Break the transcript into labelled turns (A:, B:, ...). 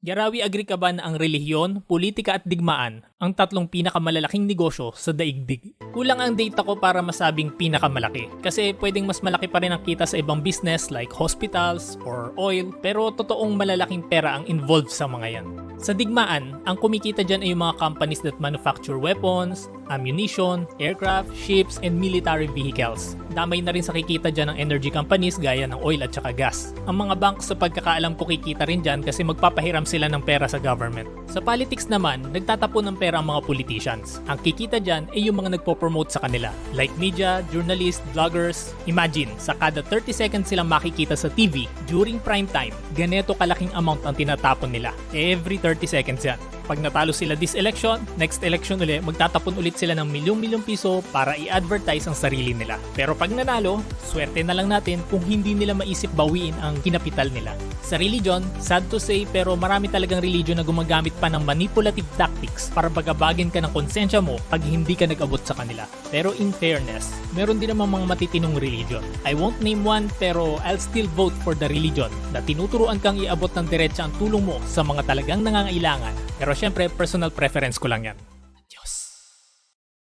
A: Yarawi, agree ka ba na ang relihiyon, politika at digmaan ang tatlong pinakamalalaking negosyo sa daigdig? Kulang ang data ko para masabing pinakamalaki kasi pwedeng mas malaki pa rin ang kita sa ibang business like hospitals or oil pero totoong malalaking pera ang involved sa mga yan. Sa digmaan, ang kumikita dyan ay yung mga companies that manufacture weapons, ammunition, aircraft, ships, and military vehicles. Damay na rin sa kikita dyan ng energy companies gaya ng oil at saka gas. Ang mga banks sa pagkakaalam ko kikita rin dyan kasi magpapahiram sila ng pera sa government. Sa politics naman, nagtatapon ng pera ang mga politicians. Ang kikita dyan ay yung mga nagpo-promote sa kanila. Like media, journalists, vloggers. Imagine, sa kada 30 seconds silang makikita sa TV during prime time, ganeto kalaking amount ang tinatapon nila. Every 30 seconds yan. Pag natalo sila this election, next election ulit, magtatapon ulit sila ng milyong-milyong piso para i-advertise ang sarili nila. Pero pag nanalo, swerte na lang natin kung hindi nila maisip bawiin ang kinapital nila. Sa religion, sad to say pero marami talagang religion na gumagamit pa ng manipulative tactics para bagabagin ka ng konsensya mo pag hindi ka nag-abot sa kanila. Pero in fairness, meron din naman mga matitinong religion. I won't name one pero I'll still vote for the religion na tinuturuan kang iabot ng diretsa ang tulong mo sa mga talagang nangangailangan. Pero syempre, personal preference ko lang yan. Adios!